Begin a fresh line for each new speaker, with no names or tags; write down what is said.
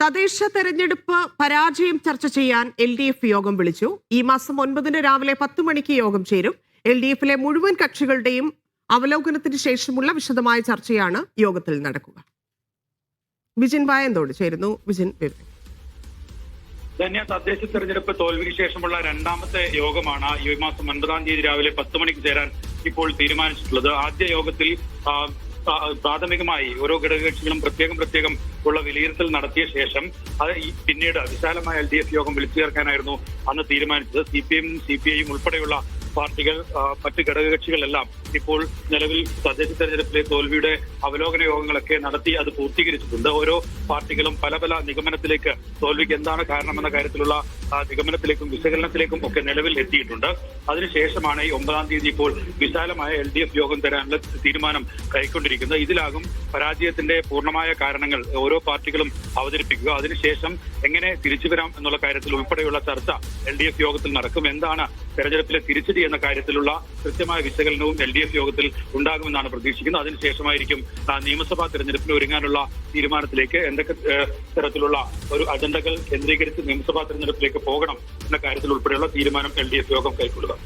തദ്ദേശ തെരഞ്ഞെടുപ്പ് പരാജയം ചർച്ച ചെയ്യാൻ എൽ ഡി എഫ് യോഗം വിളിച്ചു. ഈ മാസം ഒൻപതിന് രാവിലെ പത്ത് മണിക്ക് യോഗം ചേരും. എൽ ഡി എഫിലെ മുഴുവൻ കക്ഷികളുടെയും അവലോകനത്തിന് ശേഷമുള്ള വിശദമായ ചർച്ചയാണ് യോഗത്തിൽ നടക്കുക. വിജിൻ വായന്തോട് ചേരുന്നു. വിജിൻ
ധന്യ തദ്ദേശ തെരഞ്ഞെടുപ്പ് തോൽവിക്ക് ശേഷമുള്ള രണ്ടാമത്തെ യോഗമാണ് ഈ മാസം ഒൻപതാം തീയതി രാവിലെ പത്ത് മണിക്ക് ചേരാൻ ഇപ്പോൾ തീരുമാനിച്ചിട്ടുള്ളത്. ആദ്യ യോഗത്തിൽ പ്രാഥമികമായി ഓരോ ഘടകകക്ഷികളും പ്രത്യേകം പ്രത്യേകം ഉള്ള വിലയിരുത്തൽ നടത്തിയ ശേഷം അത് പിന്നീട് വിശാലമായ എൽ ഡി എഫ് യോഗം വിളിച്ചു ചേർക്കാനായിരുന്നു അന്ന് തീരുമാനിച്ചത്. സി പി എമ്മും സി പി ഐയും ഉൾപ്പെടെയുള്ള പാർട്ടികൾ മറ്റ് ഘടകകക്ഷികളെല്ലാം ഇപ്പോൾ നിലവിൽ തദ്ദേശ തെരഞ്ഞെടുപ്പിലെ തോൽവിയുടെ അവലോകന യോഗങ്ങളൊക്കെ നടത്തി അത് പൂർത്തീകരിച്ചിട്ടുണ്ട്. ഓരോ പാർട്ടികളും പല പല നിഗമനത്തിലേക്ക് തോൽവിക്ക് എന്താണ് കാരണമെന്ന കാര്യത്തിലുള്ള നിഗമനത്തിലേക്കും വിശകലനത്തിലേക്കും ഒക്കെ നിലവിൽ എത്തിയിട്ടുണ്ട്. അതിനുശേഷമാണ് ഈ ഒമ്പതാം തീയതി ഇപ്പോൾ വിശാലമായ എൽ ഡി എഫ് യോഗം തരാനുള്ള തീരുമാനം കൈക്കൊണ്ടിരിക്കുന്നത്. ഇതിലാകും പരാജയത്തിന്റെ പൂർണമായ കാരണങ്ങൾ ഓരോ പാർട്ടികളും അവതരിപ്പിക്കുക. അതിനുശേഷം എങ്ങനെ തിരിച്ചു വരാം എന്നുള്ള കാര്യത്തിൽ ഉൾപ്പെടെയുള്ള ചർച്ച എൽ ഡി എഫ് യോഗത്തിൽ നടക്കും. എന്താണ് തെരഞ്ഞെടുപ്പിലെ തിരിച്ചടി എന്ന കാര്യത്തിലുള്ള കൃത്യമായ വിശകലനവും എൽ ഡി എഫ് യോഗത്തിൽ ഉണ്ടാകുമെന്നാണ് പ്രതീക്ഷിക്കുന്നത്. അതിനുശേഷമായിരിക്കും നിയമസഭാ തെരഞ്ഞെടുപ്പിന് ഒരുങ്ങാനുള്ള തീരുമാനത്തിലേക്ക് എന്തൊക്കെ തരത്തിലുള്ള ഒരു അജണ്ടകൾ കേന്ദ്രീകരിച്ച് നിയമസഭാ തെരഞ്ഞെടുപ്പിലേക്ക് പോകണം എന്ന കാര്യത്തിൽ ഉൾപ്പെടെയുള്ള തീരുമാനം എൽ ഡി യോഗം കൈക്കൊള്ളുക.